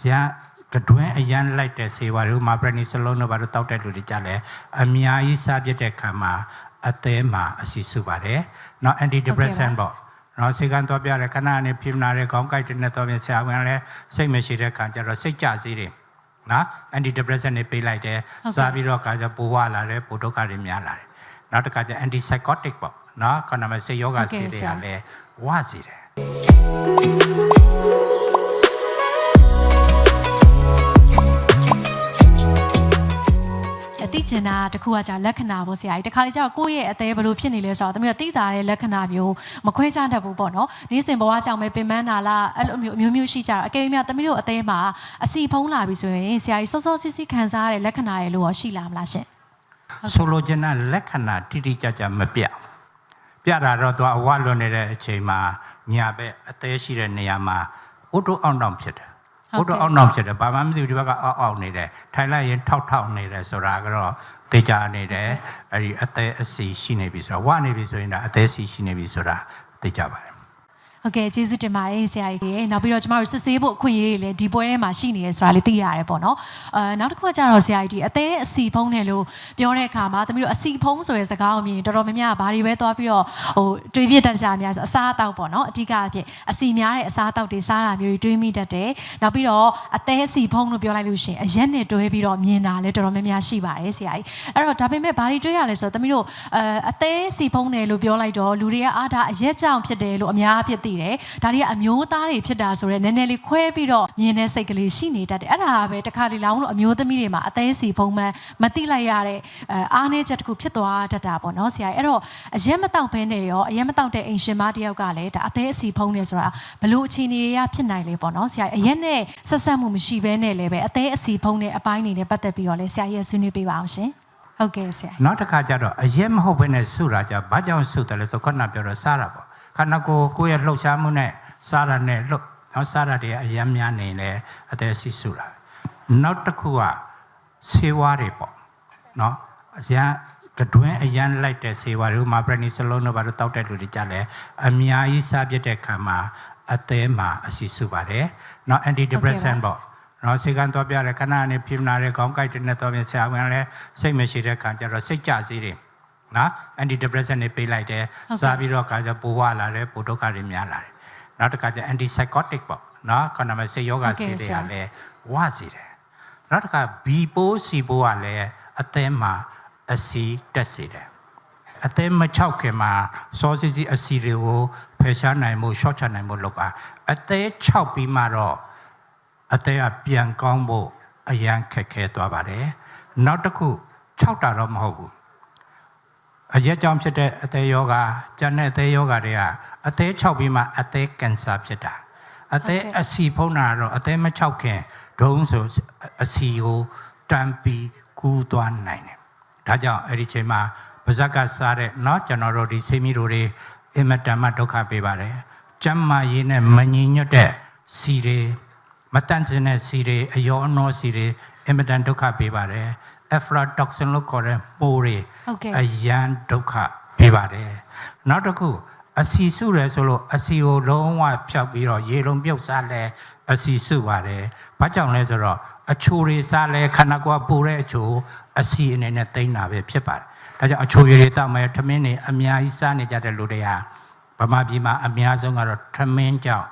ဆရာကတွင်းအရန်လိုက်တဲ့ဆေးဝါးတို့မှာပရနီစလုံးတို့ဘာလို့တောက်တဲ့လူတွေကြလဲအများကြီးစားပြစ်တဲ့ခံမှာအသေးမှာအစီစုပါတယ်။နောက် anti depressant ပေါ့နော်ဆေးကန်တော့ပြရဲခဏနဲ့ပြင်းနာတဲ့ခေါင်းကိုက်တဲ့နဲ့တော့ပြဆရာဝန်လည်းစိတ်မရှိတဲ့ခံကြတော့စိတ်ကြစေးတယ်နော် anti depressant တွေပေးလိုက်တယ်စားပြီးတော့ကကြပိုးဝလာတယ်ပိုဒုက္ခတွေများလာတယ်နောက်တစ်ခါကျ anti psychotic ပေါ့နော်ခန္ဓာမှာစိတ်ယောဂဆေးတွေကလည်းဝစေတယ် အသိကျင်တာတခုကကြာလက္ခဏာပေါ့ဆရာကြီးတခါလေကျတော့ကိုယ့်ရဲ့အသေးဘယ်လိုဖြစ်နေလဲဆိုတော့တမီးတို့သိတာတဲ့လက္ခဏာမျိုးမခွဲခြားတတ်ဘူးပေါ့နော်နေ့စဉ်ဘဝကြောင့်ပဲပင်ပန်းတာလားအဲ့လိုမျိုးအမျိုးမျိုးရှိကြတော့အကယ်၍များတမီးတို့အသေးမှာအစီဖုံးလာပြီဆိုရင်ဆရာကြီးစောစောစစ်စစ်ခံစားရတဲ့လက္ခဏာရဲ့လို့ရောရှိလာမလားရှင်ဆိုလိုချင်တဲ့လက္ခဏာတိတိကျကျမပြပြတာတော့သူအဝလွန်နေတဲ့အချိန်မှာညာဘက်အသေးရှိတဲ့နေရာမှာဥတုအောင်တောင်ဖြစ်တယ် ဟုဥတ်ကဲ့တုအောင်တောင်ဖြစ်တယ်ဘာမှမသိဘူးဒီဘက်ကအောက်အောက်နေတယ်ထိုင်လိုက်ရင်ထောက်ထောက်နေတယ်ဆိုတာကတော့တေချာနေတယ်အဲ့ဒီအသေးအစီရှိနေပြီဆိုတော့ဝနေပြီဆိုရင်တော့အသေးစီရှိနေပြီဆိုတာတေချာပါတယ် ဟုတ်ကဲ့ကျေးဇူးတင်ပါတယ်ဆရာကြီးရေနောက်ပြီးတော့ကျမတို့စစ်ဆေးဖို့အခွင့်အရေးတွေလည်းဒီပွဲထဲမှာရှိနေတယ်ဆိုတာလေးသိရတယ်ပေါ့နော်အဲနောက်တစ်ခုကကျတော့ဆရာကြီးဒီအသေးအစီဖုံးတယ်လို့ပြောတဲ့အခါမှာတမီးတို့အစီဖုံးဆိုတဲ့စကားကိုမြင်ရင်တော်တော်များများဘာတွေပဲသွားပြီးတော့ဟိုတွေးပြတတ်ကြများဆိုအစားအသောက်ပေါ့နော်အဓိကအဖြစ်အစီများတဲ့အစားအသောက်တွေစားတာမျိုးတွေတွေးမိတတ်တယ်နောက်ပြီးတော့အသေးအစီဖုံးလို့ပြောလိုက်လို့ရှိရင်အရက်နဲ့တွဲပြီးတော့မြင်တာလည်းတော်တော်များများရှိပါတယ်ဆရာကြီးအဲ့တော့ဒါပေမဲ့ဘာတွေတွေးရလဲဆိုတော့တမီးတို့အဲအသေးအစီဖုံးတယ်လို့ပြောလိုက်တော့လူတွေကအားဒါအရက်ကြောင့်ဖြစ်တယ်လို့အများအဖြစ်သိတယ်ဒါတွေကအမျိုးသားတွေဖြစ်တာဆိုတော့နည်းနည်းလေးခွဲပြီးတော့မြင်တဲ့စိတ်ကလေးရှိနေတတ်တယ်အဲ့ဒါပဲတစ်ခါလေလောင်းလို့အမျိုးသမီးတွေမှာအသေးအစီဖုံးမှန်းမသိလိုက်ရတဲ့အဲအားနည်းချက်တစ်ခုဖြစ်သွားတတ်တာပေါ့နော်ဆရာကြီးအဲ့တော့အရက်မတောက်ဘဲနဲ့ရောအရက်မတောက်တဲ့အိမ်ရှင်မတယောက်ကလည်းဒါအသေးအစီဖုံးနေဆိုတာဘလို့အခြေအနေတွေကဖြစ်နိုင်လဲပေါ့နော်ဆရာကြီးအရက်နဲ့ဆက်ဆက်မှုမရှိဘဲနဲ့လည်းပဲအသေးအစီဖုံးတဲ့အပိုင်းတွေနဲ့ပတ်သက်ပြီးတော့လည်းဆရာကြီးရဆွေးနွေးပေးပါအောင်ရှင်ဟုတ်ကဲ့ဆရာနောက်တစ်ခါကျတော့အရက်မဟုတ်ဘဲနဲ့ဆုတာကြဘာကြောင့်ဆုတယ်လဲဆိုခုနပြောတော့စားတာပေါ့ ခန္ဓာကိုယ်ကိုယ့်ရဲ့လှုပ်ရှားမှုနဲ့စားတာနဲ့လှုပ်နောက်စားတာတွေအရက်များနေလေအသက်ဆီဆုတာနောက်တစ်ခုကဆေးဝါးတွေပေါ့နော်အရန်ကတွင်းအရန်လိုက်တဲ့ဆေးဝါးတွေဥပမာပရနီစလုံးတို့ဘာလို့တောက်တဲ့လူတွေကြလဲအများကြီးစားပြစ်တဲ့ခံမှာအသေးမှာအဆီဆုပါတယ်နောက် anti depressant ပေါ့နော်စေကန်တော့ပြရဲခဏနဲ့ပြင်းနာတဲ့ခေါင်းကိုက်တဲ့နဲ့တော့ပြဆရာဝန်လည်းစိတ်မရှိတဲ့ခံကြတော့စိတ်ကြစေးတယ် နော် anti depressant တွေပေးလိုက်တယ်ဟုတ်ကဲ့စားပြီးတော့ကကြပိုးဝလာတယ်ပိုဒုက္ခတွေများလာတယ်နောက်တစ်ခါကျ anti psychotic ပေါ့နော်ခန္ဓာမှာစိတ်ယောဂဟုတ်ကဲ့ဆေးတွေဆရာကလည်းဝစေတယ်နောက်တစ်ခါ B ပိုး C ပိုးကလည်းအသည်းမှာအစီတက်စေတယ်အသည်းမချောက်ခင်မှာစောစီစီအစီတွေကိုဖယ်ရှားနိုင်မှု short ချနိုင်မှုလုပ်ပါအသည်းချောက်ပြီးမှတော့အသေးကပြန်ကောင်းဖို့အရန်ခက်ခဲသွားပါတယ်။နောက်တစ်ခု6တာတော့မဟုတ်ဘူး။အ ရက်ကြောင့်ဖြစ်တဲ့အသေးယောဂကျန်တဲ့အသေးယောဂတွေကအသေး6ပြီးမှအသေးကင်ဆာဖြစ်တာ။အသေးအစီဖုံးတာတော့အသေးမ6ခင်ဒုံးဆိုအစီကိုတန်ပြီးကူးသွားနိုင်တယ်။ဒါကြောင့်အဲ့ဒီချိန်မှာပါဇက်ကစားတဲ့เนาะကျွန်တော်တို့ဒီဆေးမီတို့တွေအင်မတန်မှဒုက္ခပေးပါတယ်။ကျမ်းမာရေးနဲ့မညီညွတ်တဲ့စီတွေ မတန့်စင်တဲ့စီတွေအယောအနောစီတွေအင်မတန်ဒုက္ခပေးပါတယ်။ aflatoxin လို့ခေါ်တဲ့ပိုးတွေဟုတ်ကဲ့အယံဒုက္ခပေးပါတယ်။နောက်တစ်ခုအစီစုရယ်ဆိုလို့အစီကိုလုံးဝဖျောက်ပြီးတော့ရေလုံးပြုတ်စားလဲအစီစုပါတယ်။ဘာကြောင့်လဲဆိုတော့အချိုတွေစားလဲခန္ဓာကိုယ်ကပူတဲ့အချိုအစီအနေနဲ့တိမ့်တာပဲဖြစ်ပါတယ်။ဒါကြောင့်အချိုရည်တွေတောက်မယ်ထမင်းတွေအများကြီးစားနေကြတဲ့လူတွေဟာဗမာပြည်မှာအများဆုံးကတော့ထမင်းကြောင့်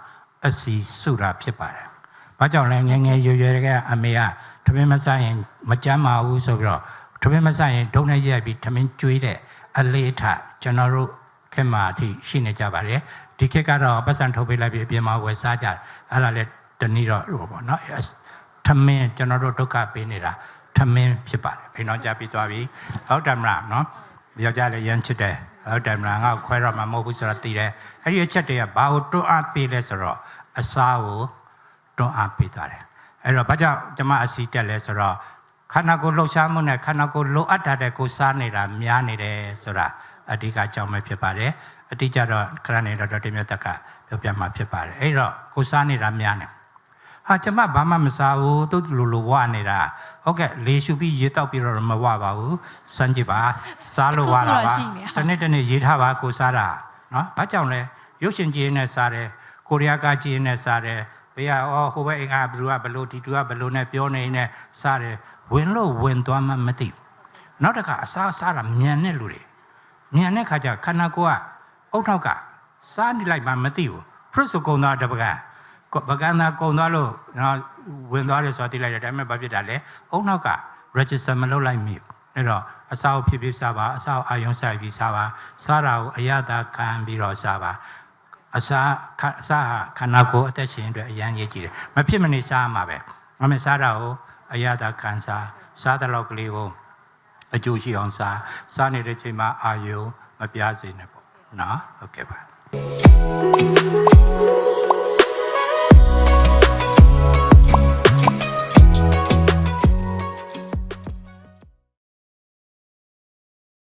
အစီစုတာဖြစ်ပါတယ်။ ဘာကြောင့်လဲငယ်ငယ်ရွယ်ရွယ်ကအမေကထမင်းမစားရင်မကြမ်းပါဘူးဆိုပြီးတော့ထမင်းမစားရင်ဒုံနဲ့ရိုက်ပြီးထမင်းကျွေးတဲ့အလေးထကျွန်တော်တို့ခင်မာအထိရှိနေကြပါတယ်ဒီခေတ်ကတော့ပတ်စံထုတ်ပေးလိုက်ပြီးအပြင်မှာဝယ်စားကြတယ်အဲ့ဒါလည်းတနည်းတော့ဟိုပေါ့နော်ထမင်းကျွန်တော်တို့ဒုက္ခပေးနေတာထမင်းဖြစ်ပါတယ်ဘယ်တော့ကြပြီးသွားပြီဟုတ်တယ်မလားနော်ယောက်ျားလည်းရမ်းချစ်တယ်ဟုတ်တယ်မလားငါ့ကိုခွဲတော့မှမဟုတ်ဘူးဆိုတော့သိတယ်အဲ့ဒီအချက်တွေကဘာကိုတွန်းအားပေးလဲဆိုတော့အစားကို တွန်းအားပေးသွားတယ်အဲ့တော့ဘာကြောင့်ကျမအစီတက်လဲဆိုတော့ခန္ဓာကိုယ်လှုပ်ရှားမှုနဲ့ခန္ဓာကိုယ်လိုအပ်တာတဲ့ကိုယ်စားနေတာများနေတယ်ဆိုတာအဓိကအကြောင်းပဲဖြစ်ပါတယ်အတိအကျတော့ခရနေတော့တင်မြတ်တက်ကပြောပြမှာဖြစ်ပါတယ်အဲ့တော့ကိုယ်စားနေတာများနေဟာကျမဘာမှမစားဘူးသူ့လိုလိုဝနေတာဟုတ်ကဲ့လေရှုပြီးရေတောက်ပြီးတော့မဝပါဘူးစမ်းကြည့်ပါစားလို့ဝတာပါတနေ့တနေ့ရေးထားပါကိုစားတာနော်ဘာကြောင့်လဲရုပ်ရှင်ကြည့်နေစားတယ်ကိုရီးယားကကြည့်နေစားတယ် ဘေးကအော်ဟိုဘက်အင်္ဂါဘလူကဘလူဒီတူကဘလူနဲ့ပြောနေနေစားတယ်ဝင်လို့ဝင်သွားမှမသိဘူးနောက်တစ်ခါအစားစားတာမြန်တဲ့လူတွေမြန်တဲ့ခါကျခန္ဓာကိုယ်ကအုတ်ထောက်ကစားနေလိုက်မှမသိဘူးဖရစ်ဆိုကုံသားတပကံပကံသာကုံသွားလို့နော်ဝင်သွားတယ်ဆိုတာသိလိုက်တယ်ဒါပေမဲ့ဘာဖြစ်တာလဲအုတ်နောက်က register မလုပ်လိုက်မိဘူးအဲ့တော့အစာကိုဖြစ်ဖြစ်စားပါအစာကိုအာယုံဆိုင်ပြီးစားပါစားတာကိုအရသာခံပြီးတော့စားပါ အစာခအစာဟာခန္ဓာကိုယ်အသက်ရှင်အတွက်အရန်ရေးကြည့်တယ်မဖြစ်မနေစားရမှာပဲအမေစားတာကိုအရသာခံစားစားတဲ့လောက်ကလေးကိုအကျိုးရှိအောင်စားစားနေတဲ့ချိန်မှာအာယုံမပြားစေနဲ့ပေါ့နော်ဟုတ်ကဲ့ပါ